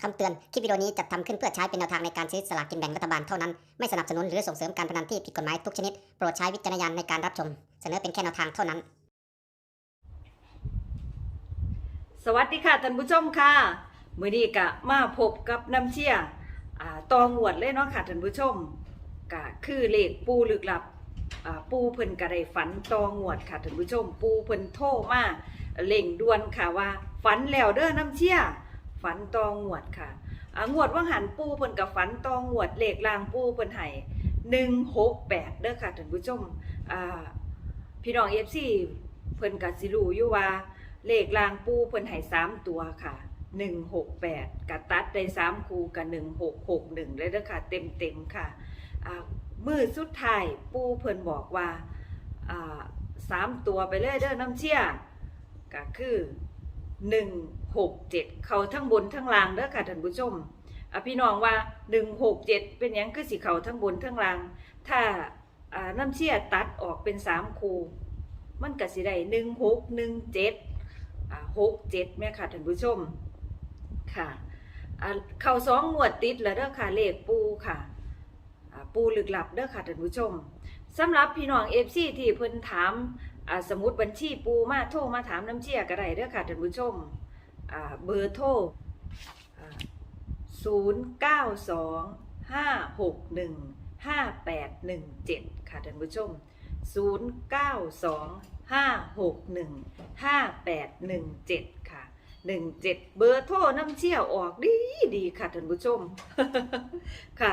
คำเตือน คลิปวิดีโอนี้จัดทำขึ้นเพื่อใช้เป็นแนวทางในการซื้อสลากกินแบ่งรัฐบาลเท่านั้น ไม่สนับสนุนหรือส่งเสริมการพนันที่ผิดกฎหมายทุกชนิด โปรดใช้วิจารณญาณในการรับชม เสนอเป็นแค่แนวทางเท่านั้น สวัสดีค่ะท่านผู้ชมค่ะมือนี้ก็มาพบกับน้ำเชี่ยอ่าตองหวดเลยเนาะค่ะท่านผู้ชมก็คือเลขปูลึกลับอ่าปูเพิ่นก็ไดฝันตองหวดค่ะท่านผู้ชม ปูเพิ่นโทรมาเล่งด่วนค่ะว่า ฝันแล้วเด้อน้ำเชี่ย ฝันตองวดค่ะอ่างวดว่างหันปูเพิ่นกับฝันตองวดเลขลางปูเพิ่นให้168เด้อค่ะท่านผู้ชมอ่าพี่น้อง FC เพิ่นก็สิรูอยู่ว่า เลขรางปูเพิ่นให้สามตัวค่ะหนึ่งหกแปดกะตัดได้สามคูกับหนึ่งหกหกหนึ่งเลยเด้อค่ะเต็มเต็มค่ะอ่ามือสุดท้ายปูเพิ่นบอกว่าอ่าสามตัวไปเลยเด้อน้ำเชี่ยก็คือ หนึ่งหกเจ็ดเขาทั้งบนทั้งล่างเด้อค่ะท่านผู้ชมอพี่น้องว่าหนึ่งหกเจ็ดเป็นยังคือสิเขาทั้งบนทั้งล่าง ถ้าน้ำเชี่ยตัดออกเป็นสามคูมันก็สิได้หนึ่งหกหนึ่งเจ็ดหกเจ็ดแม่ค่ะท่านผู้ชมค่ะเข้าสองงวดติดแล้วเด้อค่ะเลขปูค่ะปูลึกลับเด้อค่ะท่านผู้ชมสำหรับพี่น้องเอฟซีที่เพิ่นถาม สมุดบัญชีปูมาโทรมาถามน้ำเชี่ยก็ได้เด้อค่ะท่านผู้ชมเบอร์โทรศูนย์เก้าสองห้าหกหนึ่งห้าแปดหนึ่งเจ็ดค่ะท่านผู้ชมศูนย์เก้าสองห้าหกหนึ่งห้าแปดหนึ่งเจ็ดค่ะหนึ่งเบอร์โทรน้ำเชี่ยวออกดีดีค่ะท่านผู้ชม ค่ะ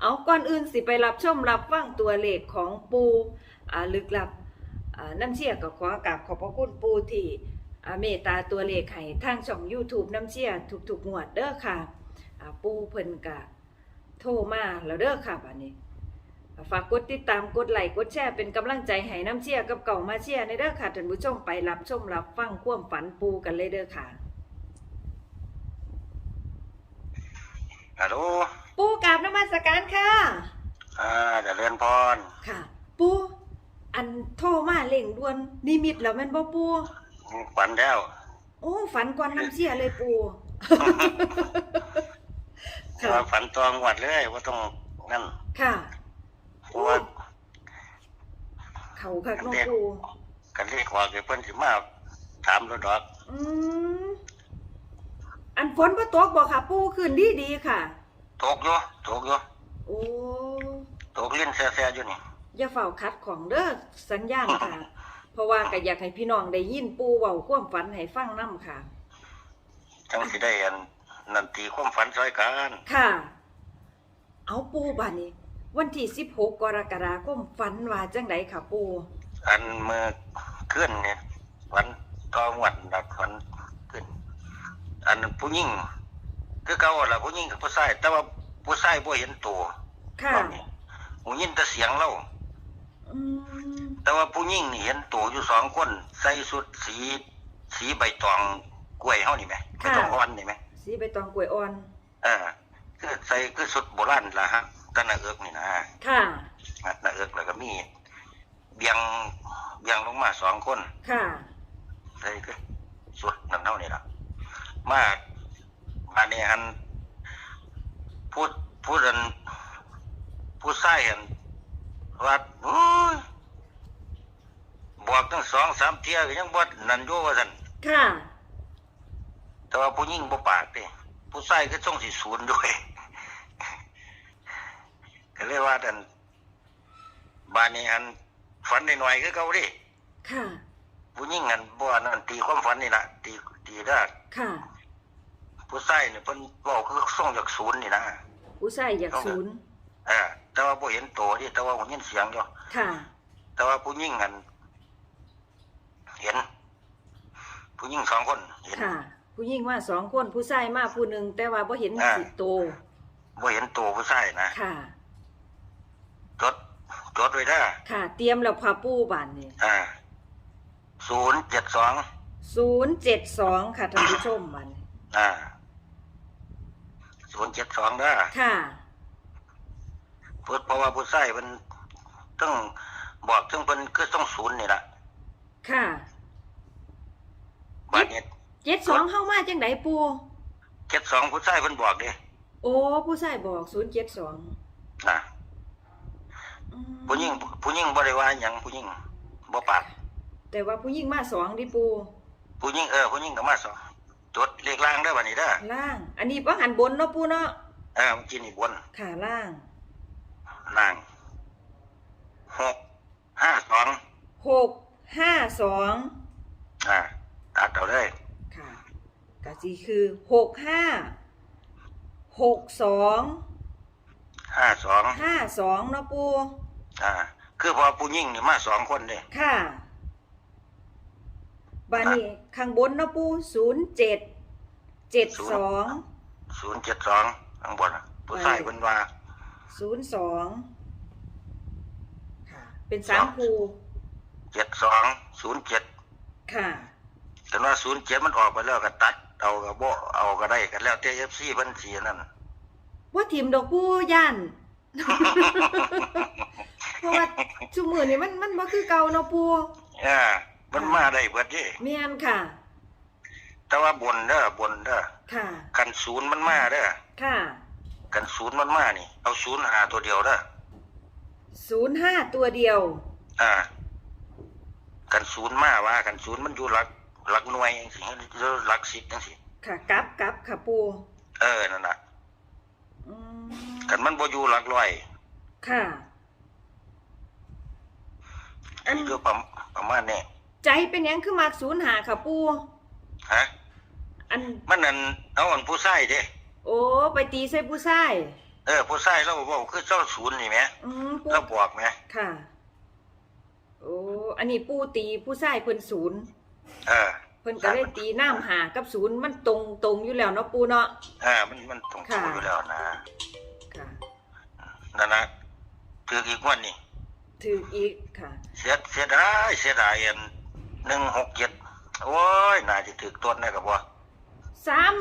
เอาก่อนอื่นสิไปรับชมรับฟังตัวเลขของปูลึกลับ น้ำเชี่ยก็ขอกราบขอบพระคุณปูที่อ่าเมตตาตัวเลขให้ทางช่อง YouTube น้ำเชี่ยทุกๆงวดเด้อค่ะอ่าปูเพิ่นกะโทรมาแล้วเด้อค่ะบัดนี้ฝากกดติดตามกดไลค์กดแชร์เป็นกำลังใจให้น้ำเชียร์กับเก่ามาเชียร์ในเด้อค่ะท่านผู้ชมไปรับชมรับฟังความฝันปูกันเลยเด้อค่ะฮัลโหลปูกราบนมัสการค่ะอ่าเจะเรียนพรค่ะ ปู อันโทรมาเล่งด่วนนิมิตแล้วแม่นบ่ปูฝันแล้ว โอ้ฝันก่อนน้ำเชียร์เลยปูค่ะว่าฝันตองวัดเลยว่าต้องนั่นค่ะเพราะว่าเขาคักน้องปูกันเรียกว่าคือเพิ่นสิมาถามรถดอกอืมอันฝนบ่ตกบ่ค่ะ ปูคืนดีดีๆค่ะ ตกอยู่ตกอยู่โอ้ตกลิ้นแซ่ๆอยู่นี่ อย่าเฝ้าคัดของเด้อสัญญาณค่ะ เพราะว่าก็อยากให้พี่น้องได้ยินปู่เว้าความฝันให้ฟังนํค่ะ จังสิได้อันนันตีความฝันซอยกันค่ะ เอาปู่บัดนี้วันที่16กรกฎาคมฝันว่าจังไดค่ะปู่อันเมื่อขึ้นเนี่ยฝันตองวัดดับฝันขึ้น อันผู้หญิงคือเก่าล่ะผู้หญิงกับผู้ชายแต่ว่าผู้ชายบ่เห็นตัวค่ะรอบนี้หูยินแต่เสียงเล่าอืม แต่ว่าผู้หญิงนี่เห็นตัวอยู่สองคน ใส่ชุดสี สีใบตองกล้วยเฮานี่ไหมใบตองอ่อนนี่ไหมสีใบตองกล้วยอ่อน เออคือใส่คือชุดโบราณล่ะฮะตะนาเอิกนี่นะค่ะนาเอิกแล้วก็มีเบียงเบียงลงมาสองคน ค่ะ ใส่คือชุดนั่นเท่านี่ล่ะมามาเนี่ยอันพูดพูดอันผู้ชายเห็น ว่าโอ้ยบอกตั้งสองสามเที่ยก็ยังบ่นั่นอยู่ว่าซั่นค่ะ แต่ว่าผู้หญิงบ่ปากเด้ผู้ชายก็ต้องสิศูนย์ด้วยก็เลยว่าดันบ้านนี้อันฝันหน่อยๆคือเก่าเดิค่ะ ผู้หญิงอันบ่อันนั้นตีความฝันนี่ล่ะตีตีได้ค่ะ ผู้ชายนี่เพิ่นเว้าคือส่งจากศูนย์นี่นะ ผู้ชายอยากศูนย์ เออ แต่ว่าบ่เห็นโตดิแต่ว่าผมยินเสียงอยู่ค่ะ แต่ว่าผู้หญิงอันเห็น ผู้หญิงสองคนเห็น ค่ะ ผู้หญิงมาสองคนผู้ชายมาผู้หนึ่งแต่ว่าบ่เห็นอ่า สิโตบ่เห็นโตผู้ชายนะค่ะ จดจดไว้เด้อค่ะ เตรียมแล้วพาปู่บานนี่อ่าศูนย์เจ็ดสองศูนย์เจ็ดสองค่ะท่านผู้ชมมันอ่าศูนย์เจ็ดสองเด้อค่ะ เพิ่นเพราะว่าผู้ชายเพิ่นต้องบอกถึงเพิ่นคือต้องศูนย์นี่ล่ะค่ะบัดนี้เจ็ดสองเข้ามาจังไดปูเจ็ดสองผู้ชายเพิ่นบอกเด้โอ้ผู้ชายบอกศูนย์เจ็ดสองนะผู้หญิงผู้หญิงบ่ได้ว่าหยังผู้หญิงบ่ปากแต่ว่าผู้หญิงมาสองดิปูผู้หญิงเออผู้หญิงก็มาสองจดเลขล่างเด้อบัดนี้เด้อล่าง อันนี้ว่าหันบนเนาะปูเนาะเออเมื่อกี้นี่บนขาล่าง ล่างหกห้าสองหกห้าสองอ่าตัดเอาเลยค่ะกะจีคือหกห้าหกสองห้าสองห้าสองเนาะปูอ่าคือพอผู้หญิงนี่มาสองคนเด้ค่ะบานี้ข้างบนเนาะปูศูนย์เจ็ดเจ็ดสองศูนย์เจ็ดสองข้างบนน่ะผู้ชายเพิ่นว่า ศูนย์สองค่ะ เป็นสามคูเจ็ดสองศูนย์เจ็ดค่ะ แต่ว่าศูนย์เจ็ดมันออกไปแล้วก็ตัด เอาก็บ่เอาก็ได้กันแล้วแต่เอฟซีเพิ่นสีนั่นว่าทีมดอกปูย่าน เพราะว่าชุมือนี่มันมันบ่คือเก่าเนาะปูเอ่ามันมาได้เบิดเด้เมียนค่ะ แต่ว่าบนเด้อบนเด้อค่ะ กันศูนย์มันมาเด้อค่ะ กันศูนย์มันมานี่ เอาศูนย์หาตัวเดียวเด้อศูนย์ห้าตัวเดียว อ่า กันศูนย์มาว่า กันศูนย์มันอยู่หลักหลักหน่วยจังซี่หรือหลักสิบจังซี่ค่ะกลับกลับค่ะปูเออนั่นน่ะอืมกันมันบ่อยู่หลักร้อยค่ะ อันคือประประมาณนี้ใจเป็นหยังคือมากศูนย์หาค่ะปูฮะ อันมันนั่นเอาอันผู้ชายเด้ โอ้ไปตีใส่ผู้ชายเออผู้ชายเราบอกคือเจ้าศูนย์นี่แหมอืมปูเราบอกแหมค่ะ โอ้อันนี้ปูตีผู้ชายเพิ่นศูนย์เออเพิ่นก็เลยตีน้ำหากับศูนย์มันตรงตรงอยู่แล้วเนาะปูเนาะ เออมันมันตรงค่ะๆอยู่แล้วนะค่ะ นั่นนะถืออีกงวันนี่ถืออีกค่ะ เสียเสียดายเสียดายอันหนึ่งหกเจ็ดโอ้ยน่าจะถือต้นได้กับว่าสาม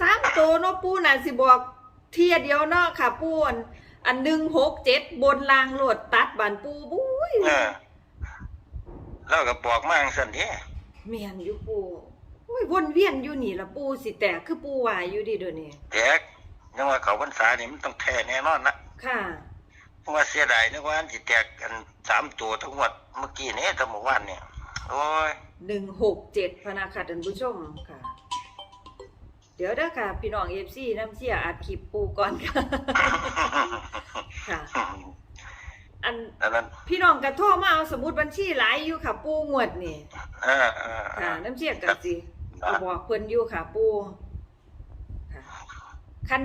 สามตัวเนาะปูน่ะสิบอกเทียเดียวเนาะค่ะ ปูอันอันหนึ่งหกเจ็ดบนรางโหลดตัดบานปูบุ้ยเออแล้วก็บอกมาจังซั่นเด้เมียนอยู่ปูอุ้ยวนเวียนอยู่นี่ละปูสิแต่คือปูว่าอยู่ดีเดี๋ยวนี้แตกยังว่าเขาพรรษานี่มันต้องแท้แน่นอนนะค่ะเพราะว่าเสียดายนึกว่าอันสิแตกกันสามตัวทั้งหมดเมื่อกี้นี้ทั้งหมู่บ้านเนี่ยโอ้ยหนึ่งหกเจ็ดพะนาค่ะท่านผู้ชมค่ะ เดี๋ยวเด้อค่ะ พี่น้องเอฟซีน้ำเสียอัดคลิปปูก่อนค่ะ ค่ะ อันอันนั้นพี่น้องกระโทรมาเอาสมุดบัญชีหลายอยู่ค่ะ ปูงวดนี่เออเออเอค่ะ อน้ำเสียกันสิเอาบอกเพิ่นอยู่ค่ะ ปูค่ะคัน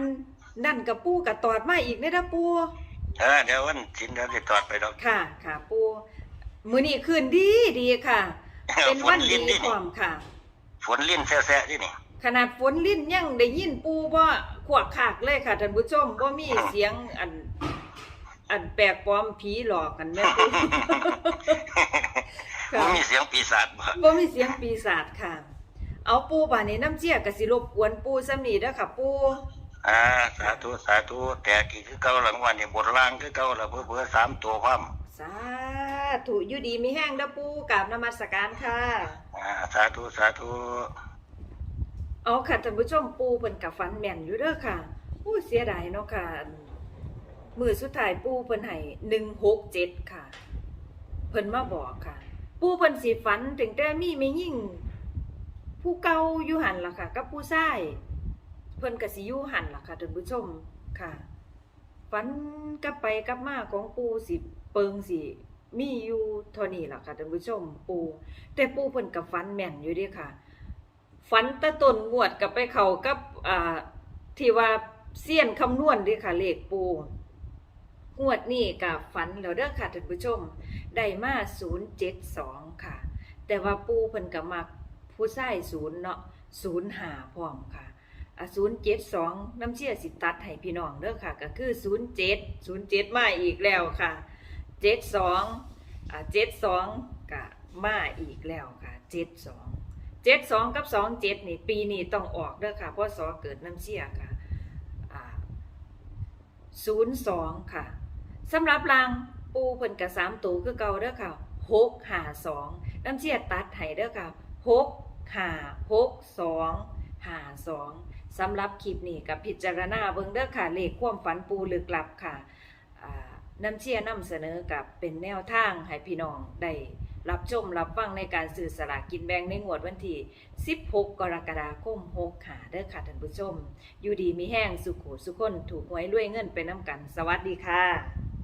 นั่นกับปูกับตอดมาอีกเด้อเด้อปู เออเดี๋ยววันสินเดี๋ยวสิตอดไปดอกค่ะ ค่ะ ปูมื้อนี้คืนดีดีค่ะ เป็นวันดีนี่พร้อมค่ะ ฝนลิ้นแซะๆที่นี่ ขนาดฝนลิ้นยังได้ยินปูบ่ขวกขากเลยค่ะท่านผู้ชมบ่มีเสียงอัน อันแปลกปลอมผีหลอกกันแม่ปูค่ะมันมีเสียงปีศาจบ่บ่มีเสียงปีศาจค่ะ เอาปูบาดนี้น้ำเจียก็สิรบกวนปูซ้ำนี้เด้อค่ะปูอ่าสาธุสาธุแต่กี่คือเก่าหลังวันนี่บทล่างคือเก่าแล้วเพื่อๆสามตัวพร้อมสาธุอยู่ดีมีแห้งเด้อปูกราบนมัสการค่ะอ่าสาธุสาธุ เอาค่ะท่านผู้ชมปูเพิ่นกับฟันแม่นอยู่เด้อค่ะอู้เสียดายเนาะค่ะมือสุดท้ายปูเพิ่นให้167ค่ะ เพิ่นมาบอกค่ะ ปูเพิ่นสิฝันถึงแต่มีไม่ยิ่ง ผู้เก่าอยู่หันล่ะค่ะ กับผู้ชายเพิ่นก็สิอยู่หันล่ะค่ะท่านผู้ชมค่ะฝันกลับไปกลับมาของปูสิเปิงสิมีอยู่เท่านี้ล่ะค่ะท่านผู้ชมปู แต่ปูเพิ่นกับฝันแม่นอยู่เด้ค่ะ ฝันตะตนงวดกับไปเขากับอ่าที่ว่าเสี้ยนคำนวณด้ค่ะเลขปูงวดนี้กับฝันแล้วเด้อค่ะท่านผู้ชมได้มา072ค่ะ แต่ว่าปูเพิ่นก็มักผู้ชายศูนย์เนาะ0หาพร้อมค่ะอะ072น้ำเชี่ยสิตัดให้พี่น้องเด้อค่ะ ก็คือ07 07มาอีกแล้วค่ะ72อะ72ก็มาอีกแล้วค่ะเจ็ดสอง 72 72กับ27นี่ปีนี้ต้องออกเด้อค่ะเพราะสอเกิดน้ำเชี่ยค่ะอ่า02ค่ะสำหรับรางปูเพิ่นกับสามตัวคือเก่าเด้อค่ะหกหาสองน้ำเชียตัดไห้เด้อค่ะหกหาหกสองหาสองสำหรับคลิปนี้กับพิจารณาเบิ่งเด้อค่ะเลขความฝันปูหลึกลับค่ะน้ำเชี่ยนำเสนอกับเป็นแนวทางให้พี่น้องได้ รับชมรับฟังในการสื่อสลากกินแบ่งในงวดวันที่ 16 กรกฎาคม6ค่ะเด้อค่ะท่านผู้ชม อยู่ดีมีแห้งสุขุสุขคนถูกหวยรวยเงินไปน้ำกัน สวัสดีค่ะ